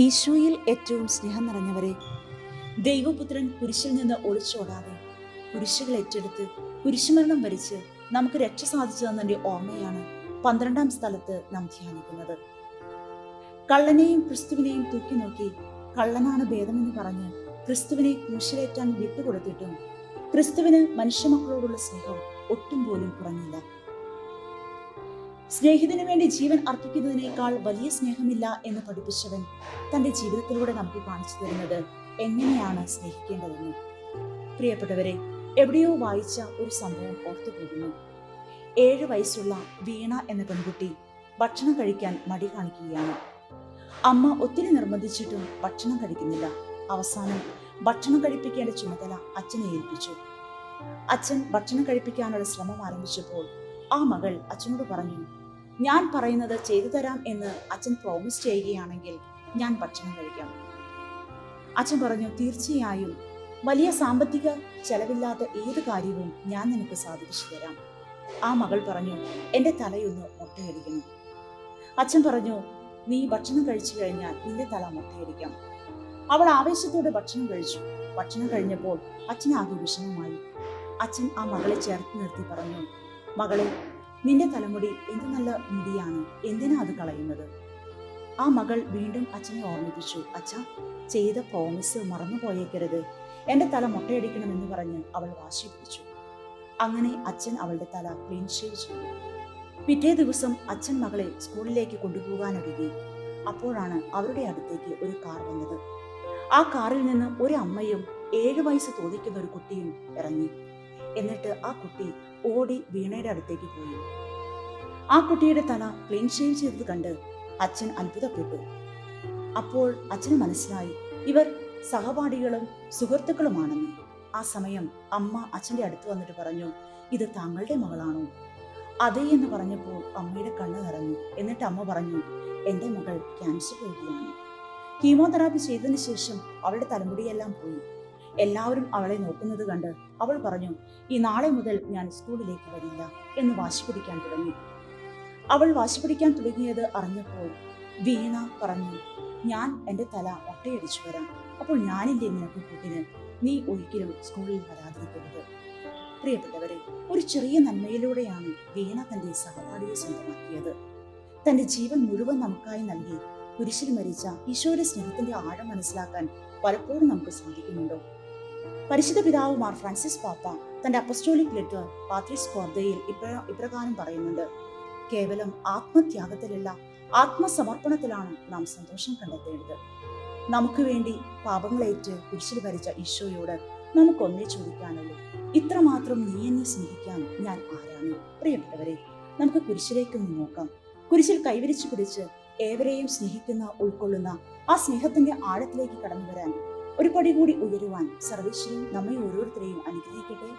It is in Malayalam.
ഈശോയിൽ ഏറ്റവും സ്നേഹം നിറഞ്ഞവരെ ദൈവപുത്രൻ കുരിശിൽ നിന്ന് ഒളിച്ചോടാതെ കുരിശുകൾ ഏറ്റെടുത്ത് കുരിശുമരണം വരിച്ച് നമുക്ക് രക്ഷ സാധിച്ചു തന്നതിന്റെ ഓർമ്മയാണ് പന്ത്രണ്ടാം സ്ഥലത്ത് നാം ധ്യാനിക്കുന്നത്. കള്ളനെയും ക്രിസ്തുവിനെയും തൂക്കി നോക്കി കള്ളനാണ് ഭേദമെന്ന് പറഞ്ഞ് ക്രിസ്തുവിനെ ക്രൂശിലേറ്റാൻ വിട്ടുകൊടുത്തിട്ടും ക്രിസ്തുവിന് മനുഷ്യമക്കളോടുള്ള സ്നേഹം ഒട്ടും പോലും കുറഞ്ഞില്ല. സ്നേഹിതനു വേണ്ടി ജീവൻ അർപ്പിക്കുന്നതിനേക്കാൾ വലിയ സ്നേഹമില്ല എന്ന് പഠിപ്പിച്ചവൻ തന്റെ ജീവിതത്തിലൂടെ നമുക്ക് കാണിച്ചു തരുന്നത് എങ്ങനെയാണ് സ്നേഹിക്കേണ്ടതെന്ന്. പ്രിയപ്പെട്ടവരെ എവിടെയോ വായിച്ച ഒരു സംഭവം ഓർത്തു പോകുന്നു ഏഴ് വയസ്സുള്ള വീണ എന്ന പെൺകുട്ടി ഭക്ഷണം കഴിക്കാൻ മടി കാണിക്കുകയാണ്. അമ്മ ഒത്തിരി നിർബന്ധിച്ചിട്ടും ഭക്ഷണം കഴിക്കുന്നില്ല. അവസാനം ഭക്ഷണം കഴിപ്പിക്കേണ്ട ചുമതല അച്ഛനെ ഏൽപ്പിച്ചു. അച്ഛൻ ഭക്ഷണം കഴിപ്പിക്കാനുള്ള ശ്രമം ആരംഭിച്ചപ്പോൾ ആ മകൾ അച്ഛനോട് പറഞ്ഞു ഞാൻ പറയുന്നത് ചെയ്തു തരാം എന്ന് അച്ഛൻ പ്രോമിസ് ചെയ്യുകയാണെങ്കിൽ ഞാൻ ഭക്ഷണം കഴിക്കാം. അച്ഛൻ പറഞ്ഞു തീർച്ചയായും. വലിയ സാമ്പത്തിക ചെലവില്ലാത്ത ഏത് കാര്യവും ഞാൻ നിനക്ക് സാധിച്ചു തരാം. ആ മകൾ പറഞ്ഞു എന്റെ തലയൊന്ന് മുട്ടയടിക്കണം. അച്ഛൻ പറഞ്ഞു നീ ഭക്ഷണം കഴിച്ചു കഴിഞ്ഞാൽ നിന്റെ തല മുട്ടയടിക്കാം. അവൾ ആവേശത്തോടെ ഭക്ഷണം കഴിച്ചു. ഭക്ഷണം കഴിഞ്ഞപ്പോൾ അച്ഛനാകെ വിഷമമായി. അച്ഛൻ ആ മകളെ ചേർത്ത് നിർത്തി പറഞ്ഞു മകളെ നിന്റെ തലമുടി എന്ത് നല്ല മുടിയാണ്? എന്തിനാ അത് കളയുന്നത്? ആ മകൾ വീണ്ടും അച്ഛനെ ഓർമ്മിപ്പിച്ചു. അച്ഛ ചെയ്ത പ്രോമിസ് മറന്നു പോയേക്കരുത്. എന്റെ തല മുട്ടയടിക്കണമെന്ന് പറഞ്ഞ് അവൾ വാശി പിടിച്ചു. അങ്ങനെ അച്ഛൻ അവളുടെ തല ക്ലീൻ ഷേവ് ചെയ്തു. പിറ്റേ ദിവസം അച്ഛൻ മകളെ സ്കൂളിലേക്ക് കൊണ്ടുപോകാനൊരുങ്ങി. അപ്പോഴാണ് അവരുടെ അടുത്തേക്ക് ഒരു കാർ വന്നത്. ആ കാറിൽ നിന്ന് ഒരു അമ്മയും ഏഴു വയസ്സ് തോന്നിക്കുന്ന ഒരു കുട്ടിയും ഇറങ്ങി. എന്നിട്ട് ആ കുട്ടി ഓടി വീണയുടെ അടുത്തേക്ക് പോയി. ആ കുട്ടിയുടെ തല ക്ലീൻ ഷേവ് ചെയ്തത് കണ്ട് അച്ഛൻ അത്ഭുതപ്പെട്ടു. അപ്പോൾ അച്ഛന് മനസ്സിലായി ഇവർ സഹപാഠികളും സുഹൃത്തുക്കളുമാണെന്ന്. ആ സമയം അമ്മ അച്ഛന്റെ അടുത്ത് വന്നിട്ട് പറഞ്ഞു ഇത് താങ്കളുടെ മകളാണോ? അതെ എന്ന് പറഞ്ഞപ്പോൾ അമ്മയുടെ കണ്ണ് നിറഞ്ഞു. എന്നിട്ട് അമ്മ പറഞ്ഞു എന്റെ മകൾ ക്യാൻസർ രോഗിയാണ്. കീമോതെറാപ്പി ചെയ്തതിന് ശേഷം അവളുടെ തലമുടിയെല്ലാം പോയി. എല്ലാവരും അവളെ നോക്കുന്നത് കണ്ട് അവൾ പറഞ്ഞു ഈ നാളെ മുതൽ ഞാൻ സ്കൂളിലേക്ക് വരില്ല എന്ന് വാശി പിടിക്കാൻ തുടങ്ങി. അവൾ വാശി പിടിക്കാൻ തുടങ്ങിയത് അറിഞ്ഞപ്പോൾ വീണ പറഞ്ഞു ഞാൻ എന്റെ തല ഒട്ടയടിച്ചു വരാം. അപ്പോൾ ഞാനില്ലേ നിനക്ക് കൂട്ടിന്? നീ ഒരിക്കലും സ്കൂളിൽ വരാതിരിക്കരുത്. പ്രിയപ്പെട്ടവരെ ഒരു ചെറിയ നന്മയിലൂടെയാണ് വീണ തന്റെ സഹപാഠിയെ സ്വന്തമാക്കിയത്. തന്റെ ജീവൻ മുഴുവൻ നമുക്കായി നൽകി കുരിശിൽ മരിച്ച ഈശോയുടെ സ്നേഹത്തിന്റെ ആഴം മനസ്സിലാക്കാൻ പലപ്പോഴും നമുക്ക് സാധിക്കുന്നുണ്ടോ? പരിശുദ്ധ പിതാവ് മാർ ഫ്രാൻസിസ് പാപ്പ തന്റെ അപ്പസ്റ്റോളിക് ലെറ്റർ പാത്രിസ് കോർദയിൽ ഇപ്ര ഇപ്രകാരം പറയുന്നുണ്ട്. കേവലം ആത്മത്യാഗത്തിലല്ല ആത്മസമർപ്പണത്തിലാണ് നാം സന്തോഷം കണ്ടെത്തേണ്ടത്. നമുക്ക് വേണ്ടി പാപങ്ങളേറ്റ് കുരിശിൽ ഭരിച്ച ഈശോയോട് നമുക്കൊന്നേ ചോദിക്കാനുള്ളൂ. ഇത്രമാത്രം നീ എന്നെ സ്നേഹിക്കാൻ ഞാൻ ആരാണ്? പ്രിയപ്പെട്ടവരെ നമുക്ക് കുരിശിലേക്കൊന്ന് നോക്കാം. കുരിശിൽ കൈവരിച്ചു പിടിച്ച് ഏവരെയും സ്നേഹിക്കുന്ന ഉൾക്കൊള്ളുന്ന ആ സ്നേഹത്തിന്റെ ആഴത്തിലേക്ക് കടന്നു വരാൻ ഒരു പടി കൂടി ഉയരുവാൻ സർവേശ്വരൻ നമ്മെ ഓരോരുത്തരെയും അനുഗ്രഹിക്കട്ടെ.